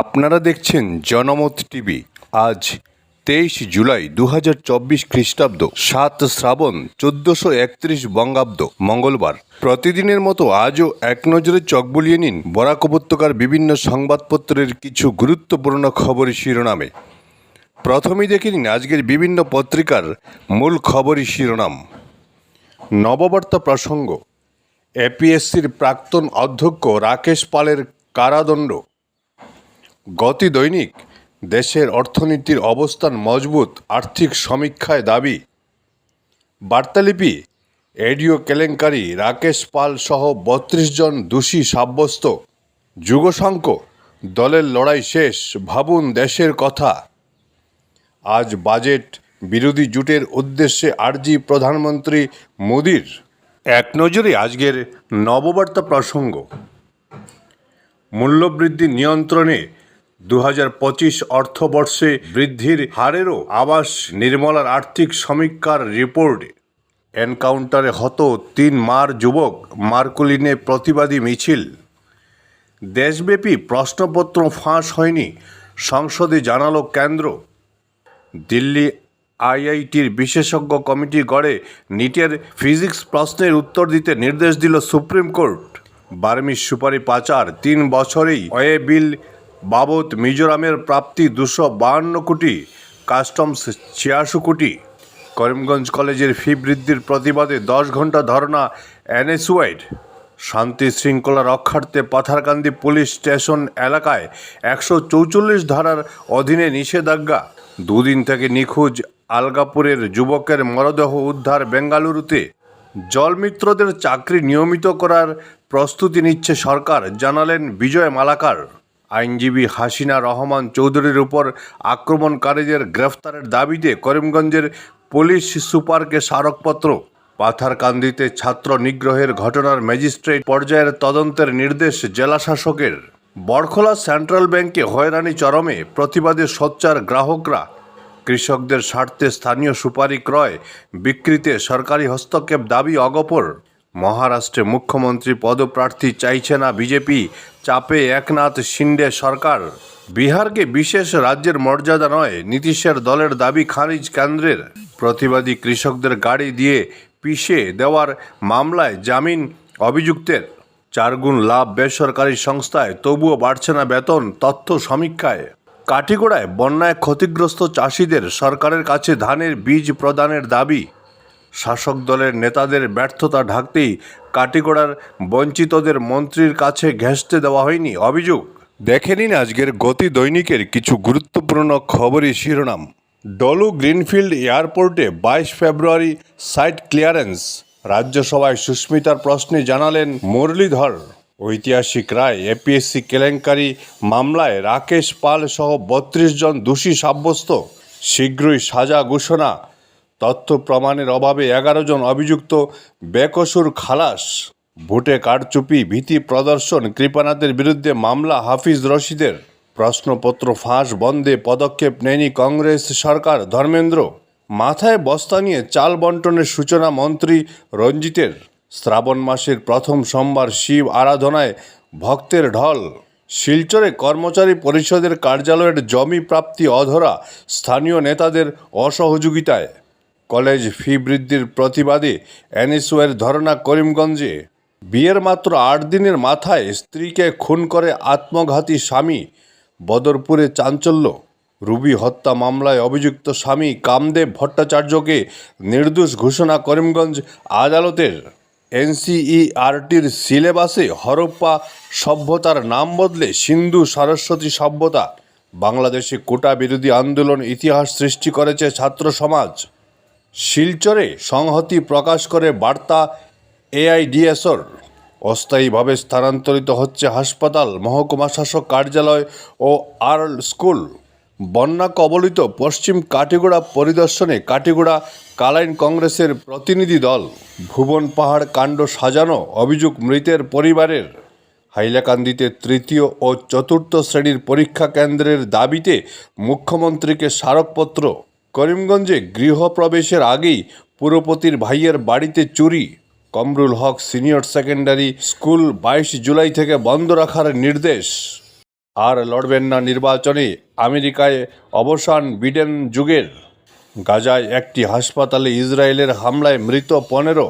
আপনারা দেখছেন জনমত টিভি। আজ তেইশ জুলাই দু হাজার চব্বিশ খ্রিস্টাব্দ, সাত শ্রাবণ চোদ্দশো একত্রিশ বঙ্গাব্দ, মঙ্গলবার। প্রতিদিনের মতো আজও এক নজরে চক বুলিয়ে নিন বরাক উপত্যকার বিভিন্ন সংবাদপত্রের কিছু গুরুত্বপূর্ণ খবরের শিরোনামে। প্রথমেই দেখে নিন আজকের বিভিন্ন পত্রিকার মূল খবরই শিরোনাম। নববার্তা প্রসঙ্গ। এপিএসসির প্রাক্তন অধ্যক্ষ রাকেশ পালের কারাদণ্ড। গতি দৈনিক, দেশের অর্থনীতির অবস্থান মজবুত, আর্থিক সমীক্ষায় দাবি। বার্তালিপি এডিও কেলেঙ্কারি, রাকেশ পাল সহ বত্রিশ জন দোষী সাব্যস্ত। যুগশঙ্ক, দলের লড়াই শেষ, ভাবুন দেশের কথা। আজ বাজেট, বিরোধী জোটের উদ্দেশ্যে আর্জি প্রধানমন্ত্রী মোদির। এক নজরে আজকের নববার্তা প্রসঙ্গ। মূল্যবৃদ্ধি নিয়ন্ত্রণে দু হাজার পঁচিশ অর্থবর্ষে বৃদ্ধির হারেরও আবাস নির্মলার আর্থিক সমীক্ষার রিপোর্ট। এনকাউন্টারে হত তিন মার যুবক মার্কুলিনে প্রতিবাদী মিছিল। দেশব্যাপী প্রশ্নপত্র ফাঁস হয়নি, সংসদে জানালো কেন্দ্র। দিল্লি আইআইটির বিশেষজ্ঞ কমিটি গড়ে নিটের ফিজিক্স প্রশ্নের উত্তর দিতে নির্দেশ দিল সুপ্রিম কোর্ট। বার্মির সুপারি পাচার তিন বছরেই অয়ে বিল বাবদ মিজোরামের প্রাপ্তি দুশো বাহান্ন কোটি, কাস্টমস ছিয়াশি কোটি। করিমগঞ্জ কলেজের ফি বৃদ্ধির প্রতিবাদে দশ ঘণ্টা ধর্না এনএসওয়াইড। শান্তি শৃঙ্খলা রক্ষার্থে পাথারকান্দি পুলিশ স্টেশন এলাকায় একশো চৌচল্লিশ ধারার অধীনে নিষেধাজ্ঞা। দুদিন থেকে নিখোঁজ আলগাপুরের যুবকের মরদেহ উদ্ধার বেঙ্গালুরুতে। জলমিত্রদের চাকরি নিয়মিত করার প্রস্তুতি নিচ্ছে সরকার, জানালেন বিজয় মালাকার। আইনজীবী হাসিনা রহমান চৌধুরীর উপর আক্রমণকারীদের গ্রেফতারের দাবিতে করিমগঞ্জের পুলিশ সুপারকে স্মারকপত্র। পাথারকান্দিতে ছাত্র নিগ্রহের ঘটনার ম্যাজিস্ট্রেট পর্যায়ের তদন্তের নির্দেশ জেলা শাসকের বরখোলা সেন্ট্রাল ব্যাংকে হয়রানি চরমে প্রতিবাদে সোচ্চার গ্রাহকরা। কৃষকদের স্বার্থে স্থানীয় সুপারি ক্রয়, বিক্রিতে সরকারি হস্তক্ষেপ দাবি অগপর। মহারাষ্ট্রে মুখ্যমন্ত্রী পদপ্রার্থী চাইছে না বিজেপি, চাপে একনাথ শিন্ডে সরকার। বিহারকে বিশেষ রাজ্যের মর্যাদা নয়, নীতিশের দলের দাবি খারিজ কেন্দ্রের। প্রতিবাদী কৃষকদের গাড়ি দিয়ে পিষে দেওয়ার মামলায় জামিন অভিযুক্তের। চারগুণ লাভ বেসরকারি সংস্থায়, তবুও বাড়ছে না বেতন, তথ্য সমীক্ষায়। কাঠিগোড়ায় বন্যায় ক্ষতিগ্রস্ত চাষিদের সরকারের কাছে ধানের বীজ প্রদানের দাবি। শাসক দলের নেতাদের ব্যর্থতা ঢাকতেই কাটিগড়ার বঞ্চিতদের মন্ত্রীর কাছে ঘেঁষতে দেওয়া হয়নি অভিযোগ। দেখে নিন আজকের গতি দৈনিকের কিছু গুরুত্বপূর্ণ খবরই শিরোনাম। ডলু গ্রিনফিল্ড এয়ারপোর্টে বাইশ ফেব্রুয়ারি সাইট ক্লিয়ারেন্স। রাজ্যসভায় সুস্মিতার প্রশ্নে জানালেন মুরলীধর। ঐতিহাসিক রায়, এপিএসসি কেলেঙ্কারি মামলায় রাকেশ পাল সহ বত্রিশ জন দোষী সাব্যস্ত। শীঘ্রই সাজা ঘোষণা। তথ্য প্রমাণের অভাবে এগারো জন অভিযুক্ত বেকসুর খালাস। ভোটে কারচুপি, ভীতি প্রদর্শন কৃপানাথের বিরুদ্ধে মামলা, হাফিজ রশিদের প্রশ্নপত্র ফাঁস বন্ধে পদক্ষেপ নেয়নি কংগ্রেস সরকার। ধর্মেন্দ্র, মাথায় বস্তা নিয়ে চাল বন্টনের সূচনা মন্ত্রী রঞ্জিতের। শ্রাবণ মাসের প্রথম সোমবার শিব আরাধনায় ভক্তের ঢল। শিলচরে কর্মচারী পরিষদের কার্যালয়ের জমি প্রাপ্তি অধরা স্থানীয় নেতাদের অসহযোগিতায়। কলেজ ফি বৃদ্ধির প্রতিবাদে এনএসওয়ের ধর্না করিমগঞ্জে। বিয়ের মাত্র আট দিনের মাথায় স্ত্রীকে খুন করে আত্মঘাতী স্বামী। বদরপুরে চাঞ্চল্য। রুবি হত্যা মামলায় অভিযুক্ত স্বামী কামদেব ভট্টাচার্যকে নির্দোষ ঘোষণা করিমগঞ্জ আদালতের। এনসিইআরটির সিলেবাসে হরপ্পা সভ্যতার নাম বদলে সিন্ধু সরস্বতী সভ্যতা। বাংলাদেশে কোটা বিরোধী আন্দোলন ইতিহাস সৃষ্টি করেছে ছাত্র সমাজ। শিলচরে সংহতি প্রকাশ করে বার্তা এআইডিএসর অস্থায়ীভাবে স্থানান্তরিত হচ্ছে হাসপাতাল, মহকুমা শাসক কার্যালয় ও আর্ল স্কুল। বন্যা কবলিত পশ্চিম কাটিগোড়া পরিদর্শনে কাটিগোড়া কালাইন কংগ্রেসের প্রতিনিধি দল। ভুবন পাহাড় কাণ্ড সাজানো, অভিযোগ মৃতের পরিবারের। হাইলাকান্দিতে তৃতীয় ও চতুর্থ শ্রেণির পরীক্ষা কেন্দ্রের দাবিতে মুখ্যমন্ত্রীকে স্মারকপত্র করিমগঞ্জে গৃহপ্রবেশের আগেই পুরপতির ভাইয়ের বাড়িতে চুরি। Kamrul Haque senior secondary school বাইশ জুলাই থেকে বন্ধ রাখার নির্দেশ। আর লড়বেন না নির্বাচনে আমেরিকায় অবসান বিডেন যুগের। গাজায় একটি হাসপাতালে ইসরায়েলের হামলায় মৃত পনেরো।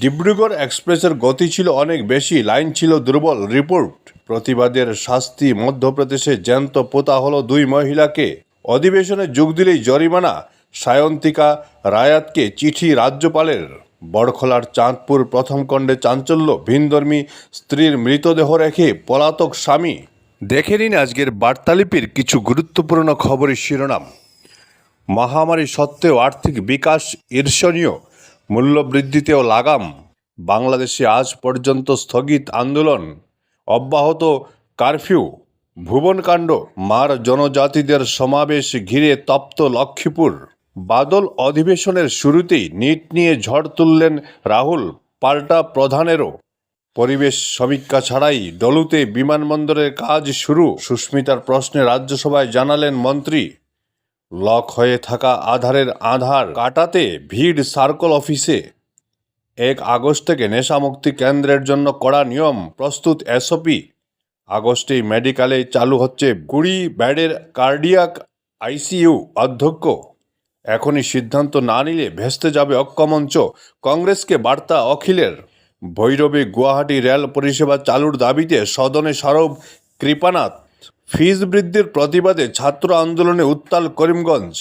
ডিব্রুগড় এক্সপ্রেসের গতি ছিল অনেক বেশি, লাইন ছিল দুর্বল, রিপোর্ট। প্রতিবাদের শাস্তি মধ্যপ্রদেশে জ্যান্ত পোতা হলো দুই মহিলাকে। অধিবেশনে যোগ দিলেই জরিমানা। সায়ন্তিকা রায়াতকে চিঠি রাজ্যপালের। বড়খলার চাঁদপুর প্রথম খণ্ডে চাঞ্চল্য, ভিনধর্মী স্ত্রীর মৃতদেহ রেখে পলাতক স্বামী। দেখে নিন আজকের বার্তালিপির কিছু গুরুত্বপূর্ণ খবরের শিরোনাম। মহামারী সত্ত্বেও আর্থিক বিকাশ ঈর্ষণীয়, মূল্যবৃদ্ধিতেও লাগাম। বাংলাদেশে আজ পর্যন্ত স্থগিত আন্দোলন। অব্যাহত কারফিউ। ভুবনকাণ্ড মার জনজাতিদের সমাবেশ ঘিরে তপ্ত লক্ষ্মীপুর। বাদল অধিবেশনের শুরুতেই নিট নিয়ে ঝড় তুললেন রাহুল, পাল্টা প্রধানেরও। পরিবেশ সমীক্ষা ছাড়াই ডলুতে বিমানবন্দরের কাজ শুরু, সুস্মিতার প্রশ্নে রাজ্যসভায় জানালেন মন্ত্রী। লক হয়ে থাকা আধারের আধার কাটাতে ভিড় সার্কল অফিসে। এক আগস্ট থেকে নেশামুক্তি কেন্দ্রের জন্য কড়া নিয়ম, প্রস্তুত এসওপি। আগস্টেই মেডিকেলে চালু হচ্ছে কুড়ি ব্যাডের কার্ডিয়াক আইসিইউ অধ্যক্ষ। এখনই সিদ্ধান্ত না নিলে ভেস্তে যাবে অক্ষমঞ্চ কংগ্রেসকে বার্তা অখিলের। ভৈরবে গুয়াহাটি রেল পরিষেবা চালুর দাবিতে সদনে সরব কৃপানাথ। ফিজ বৃদ্ধির প্রতিবাদে ছাত্র আন্দোলনে উত্তাল করিমগঞ্জ।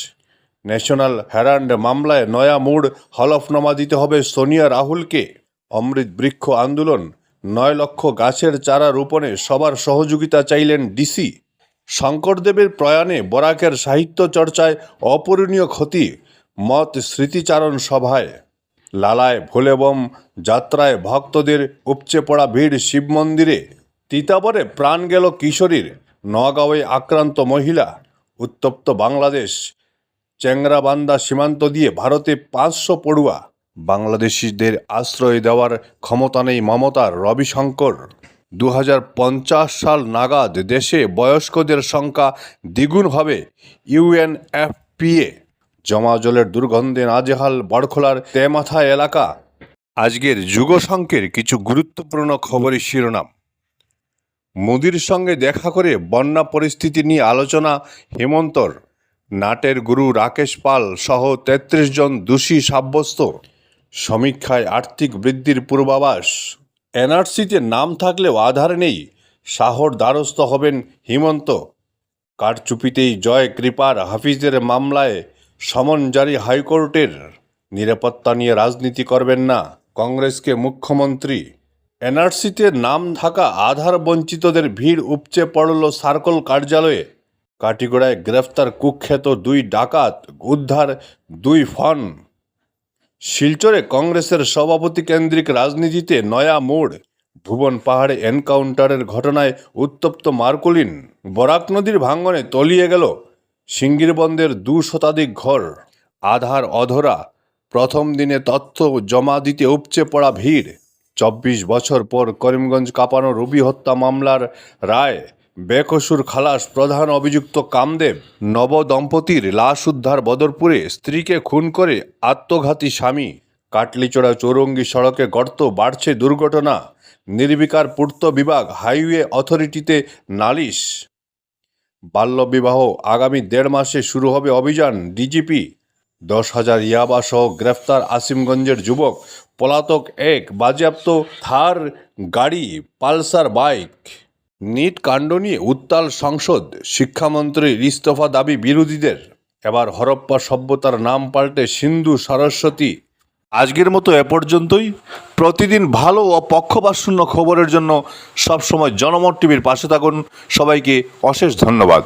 ন্যাশনাল হ্যারান্ড মামলায় নয়া মুড, হলফনামা দিতে হবে সোনিয়া রাহুলকে। অমৃত বৃক্ষ আন্দোলন। নয় লক্ষ গাছের চারা রোপণে সবার সহযোগিতা চাইলেন ডিসি। শঙ্করদেবের প্রয়াণে বরাকের সাহিত্য চর্চায় অপূরণীয় ক্ষতি, মত স্মৃতিচারণ সভায়। লালায় ভোলেবম যাত্রায় ভক্তদের উপচে পড়া ভিড় শিব মন্দিরে। তিতাবরে প্রাণ গেল কিশোরীর, নগাঁওয়ে আক্রান্ত মহিলা। উত্তপ্ত বাংলাদেশ, চ্যাংরাবান্দা সীমান্ত দিয়ে ভারতে পাঁচশো পড়ুয়া। বাংলাদেশিদের আশ্রয় দেওয়ার ক্ষমতা নেই মমতার রবিশঙ্কর। দু হাজার পঞ্চাশ সাল নাগাদ দেশে বয়স্কদের সংখ্যা দ্বিগুণ হবে ইউএনএফপিএ। জমা জলের দুর্গন্ধে নাজেহাল বড়খোলার তেমাথা এলাকা। আজকের যুগসংখ্যের কিছু গুরুত্বপূর্ণ খবরের শিরোনাম। মোদির সঙ্গে দেখা করে বন্যা পরিস্থিতি নিয়ে আলোচনা হেমন্তর। নাটের গুরু রাকেশ পাল সহ তেত্রিশ জন দোষী সাব্যস্ত। সমীক্ষায় আর্থিক বৃদ্ধির পূর্বাভাস। এনআরসিতে নাম থাকলেও আধার নেই। শাহর দ্বারস্থ হবেন হিমন্ত। কারচুপিতেই জয় কৃপার হাফিজের মামলায় সমন জারি হাইকোর্টের। নিরাপত্তা নিয়ে রাজনীতি করবেন না কংগ্রেসকে মুখ্যমন্ত্রী। এনআরসিতে নাম থাকা আধার বঞ্চিতদের ভিড় উপচে পড়ল সার্কল কার্যালয়ে। কাটিগড়ায় গ্রেফতার কুখ্যাত দুই ডাকাত, উদ্ধার দুই ফন। শিলচরে কংগ্রেসের সভাপতি কেন্দ্রিক রাজনীতিতে নয়া মোড়। ভুবন পাহাড়ে এনকাউন্টারের ঘটনায় উত্তপ্ত মার্কুলিন। বরাক নদীর ভাঙ্গনে তলিয়ে গেল সিঙ্গিরবন্দের দু শতাধিক ঘর। আধার অধরা, প্রথম দিনে তথ্য জমা দিতে উপচে পড়া ভিড়। চব্বিশ বছর পর করিমগঞ্জ কাঁপানো রবি হত্যা মামলার রায়। বেকসুর খালাস প্রধান অভিযুক্ত কামদেব নব দম্পতির লাশ উদ্ধার বদরপুরে স্ত্রীকে খুন করে আত্মঘাতী স্বামী। কাটলিচড়া চৌরঙ্গি সড়কে গর্ত বাড়ছে দুর্ঘটনা। নির্বিকার পূর্ত বিভাগ হাইওয়ে অথরিটিতে নালিশ। বাল্যবিবাহ আগামী দেড় মাসে শুরু হবে অভিযান ডিজিপি। দশ হাজার ইয়াবা সহ গ্রেফতার আসিমগঞ্জের যুবক। পলাতক এক বাজেয়াপ্ত থার গাড়ি, পালসার বাইক। নিট কাণ্ড নিয়ে উত্তাল সংসদ শিক্ষামন্ত্রীর ইস্তফা দাবি বিরোধীদের। এবার হরপ্পা সভ্যতার নাম পাল্টে সিন্ধু সরস্বতী। আজকের মতো এ পর্যন্তই। প্রতিদিন ভালো ও পক্ষপাতশূন্য খবরের জন্য সবসময় জনমত টিভির পাশে থাকুন। সবাইকে অশেষ ধন্যবাদ।